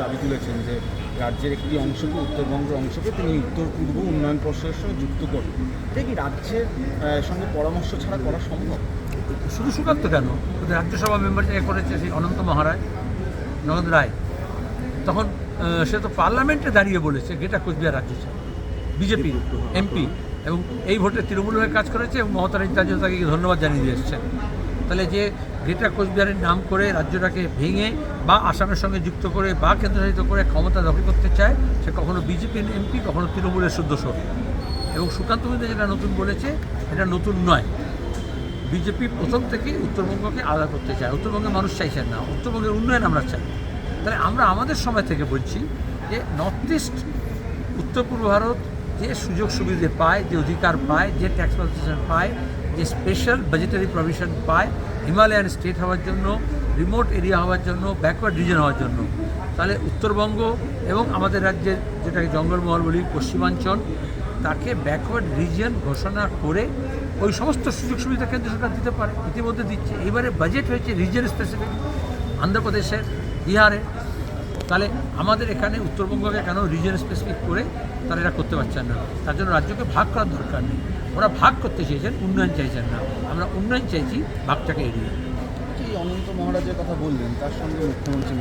দাবি তুলেছেন যে রাজ্যের একটি অংশকে উত্তরবঙ্গের অংশকে তিনি উত্তর পূর্ব উন্নয়ন পর্ষদের সঙ্গে যুক্ত করবেন। এটা কি রাজ্যের সঙ্গে পরামর্শ ছাড়া করা সম্ভব? শুধু সুকান্ত কেন? রাজ্যসভা মেম্বার যে করেছে সেই অনন্ত মহারায় নগদ রায়। তখন সে তো পার্লামেন্টে দাঁড়িয়ে বলেছে গেটা কোচবিহার রাজ্য বিজেপি, এমপি এবং এই ভোটে তৃণমূল হয়ে কাজ করেছে এবং মমতা রাজ্য তাকে ধন্যবাদ জানিয়ে দিয়ে এসছেন তাহলে যে গ্রেটার কোচবিহারের নাম করে রাজ্যটাকে ভেঙে বা আসামের সঙ্গে যুক্ত করে বা কেন্দ্রশাসিত করে ক্ষমতা দখল করতে চায়, সে কখনো বিজেপির এমপি, কখনো তৃণমূলের শুদ্ধস্বর এবং সুকান্ত মৈত্র যেটা নতুন বলেছে, এটা নতুন নয়। বিজেপি প্রথম থেকেই উত্তরবঙ্গকে আলাদা করতে চায়। উত্তরবঙ্গের মানুষ চাইছেন না। উত্তরবঙ্গের উন্নয়ন আমরা চাই। তাহলে আমরা আমাদের সময় থেকে বলছি যে নর্থ ইস্ট উত্তর পূর্ব ভারত যে সুযোগ সুবিধে পায়, যে অধিকার পায়, যে ট্যাক্স কনসেশন পায়, যে স্পেশাল বাজেটারি প্রভিশন পায় হিমালয়ান স্টেট হওয়ার জন্য, রিমোট এরিয়া হওয়ার জন্য ব্যাকওয়ার্ড রিজন হওয়ার জন্য। তাহলে উত্তরবঙ্গ এবং আমাদের রাজ্যের যেটাকে জঙ্গলমহল বলি, পশ্চিমাঞ্চল, তাকে ব্যাকওয়ার্ড রিজন ঘোষণা করে ওই সমস্ত সুযোগ সুবিধা কেন্দ্র সরকার দিতে পারে, ইতিমধ্যে দিচ্ছে। এবারে বাজেট হয়েছে রিজিয়ন স্পেসিফিক আন্ধ্রপ্রদেশের বিহারে। তাহলে আমাদের এখানে উত্তরবঙ্গকে কেন রিজিয়ন স্পেসিফিক করে তারা এটা করতে পারছেন না? তার জন্য রাজ্যকে ভাগ করার দরকার নেই। ওরা ভাগ করতে চেয়েছেন, উন্নয়ন চাইছেন না। আমরা উন্নয়ন চাইছি, ভাগটাকে এড়িয়ে। অনন্ত মহারাজের কথা বললেন? তার সঙ্গে মুখ্যমন্ত্রী